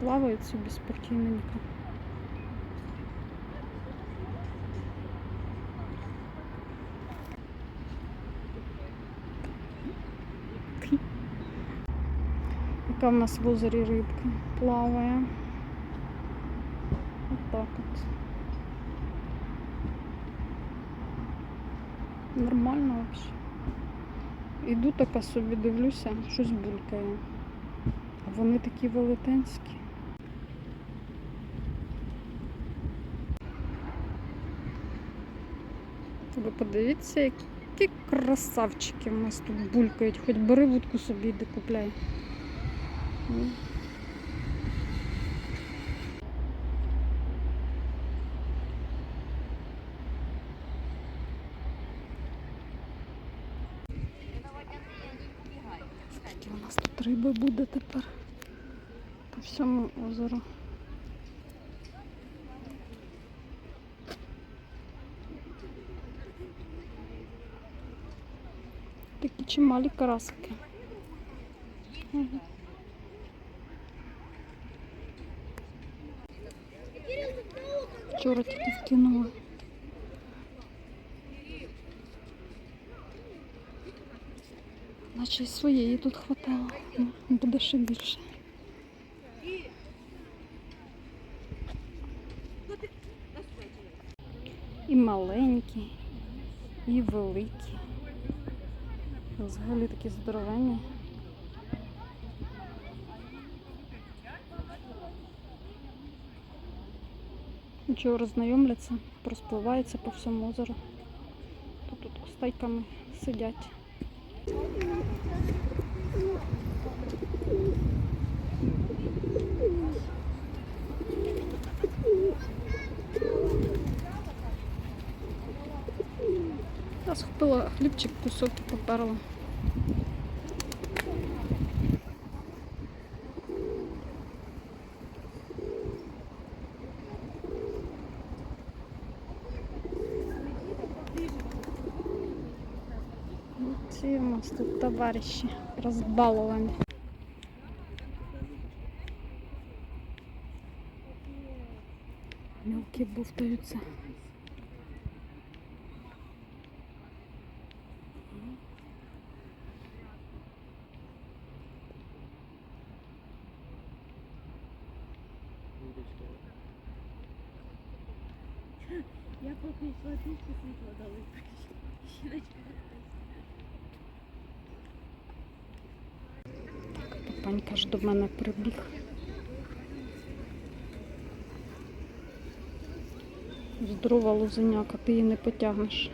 Плавають собі спокійненько. Яка в нас в озері рибка плаває. От так от. Нормально взагалі. Іду така собі дивлюся, щось булькає. Вони такі велетенські. Ви подивіться, які красавчики в нас тут булькають. Хоч бери вудку собі де купляй. Ну. Скільки у нас тут риби буде тепер по всьому озеру. Такі чималі карасики. Вчора тільки вкинула. Наче своєї тут хватало. Буде ще більше. І маленькі, і великі. Взагалі такі здоровенні. Нічого роззнайомляться, розпливаються по всьому озеру. Тут, тут стайками сидять. Я схопила хлібчик, кусок і поперла. Ці у нас тут товариші розбаловані. Мелкі Бовтаються. Я поки йшла пішки світло дали. Папанька ж до мене прибіг. Здорова лузеняка, ти її не потягнеш.